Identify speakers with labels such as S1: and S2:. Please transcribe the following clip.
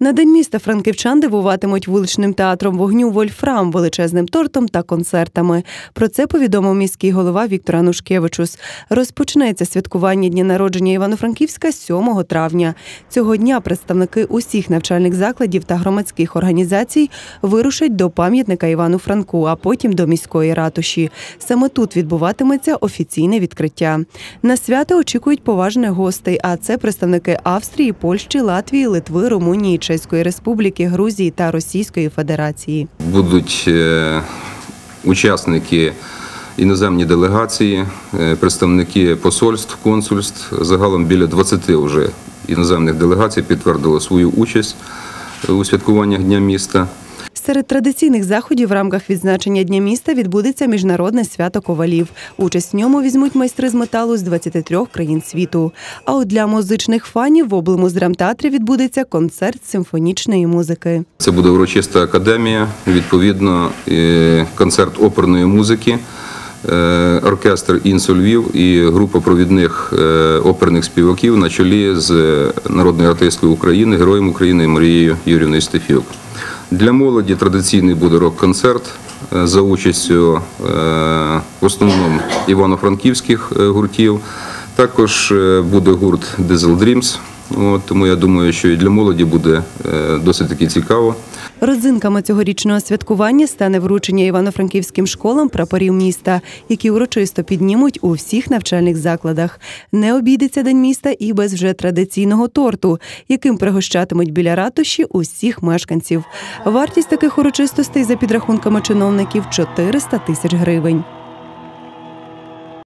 S1: На день міста франківчан дивуватимуть вуличним театром вогню Вольфрам, величезним тортом та концертами. Про це повідомив міський голова Віктор Анушкевичус. Розпочнеться святкування дня народження Івано-Франківська 7 травня. Цього дня представники усіх навчальних закладів та громадських організацій вирушать до пам'ятника Івану Франку, а потім до міської ратуші. Саме тут відбуватиметься офіційне відкриття. На свято очікують поважних гостей, а це представники Австрії, Польщі, Латвії, Литви, Румунії, Чеської Республіки, Грузії та Російської Федерації.
S2: будуть е, учасники іноземні делегації, е, представники посольств, консульств. Загалом біля 20 вже іноземних делегацій підтвердили свою участь у святкуваннях Дня міста.
S1: Серед традиційних заходів в рамках відзначення Дня міста відбудеться міжнародне свято ковалів. Участь в ньому візьмуть майстри з металу з 23 країн світу. А от для музичних фанів в облмуздрамтеатрі відбудеться концерт симфонічної музики.
S2: Це буде урочиста академія, відповідно, концерт оперної музики. е, Оркестр «Інсо Львів» і група провідних е, оперних співаків на чолі з народною артисткою України, героєм України Марією Юрівною Стефюк. Для молоді традиційний буде рок-концерт е, за участю е, в основному івано-франківських е, гуртів. Також буде гурт Diesel Dreams. От, тому я думаю, що і для молоді буде е, досить таки цікаво.
S1: Родзинками цьогорічного святкування стане вручення івано-франківським школам прапорів міста, які урочисто піднімуть у всіх навчальних закладах. Не обійдеться день міста і без вже традиційного торту, яким пригощатимуть біля ратуші усіх мешканців. Вартість таких урочистостей за підрахунками чиновників 400 тисяч гривень.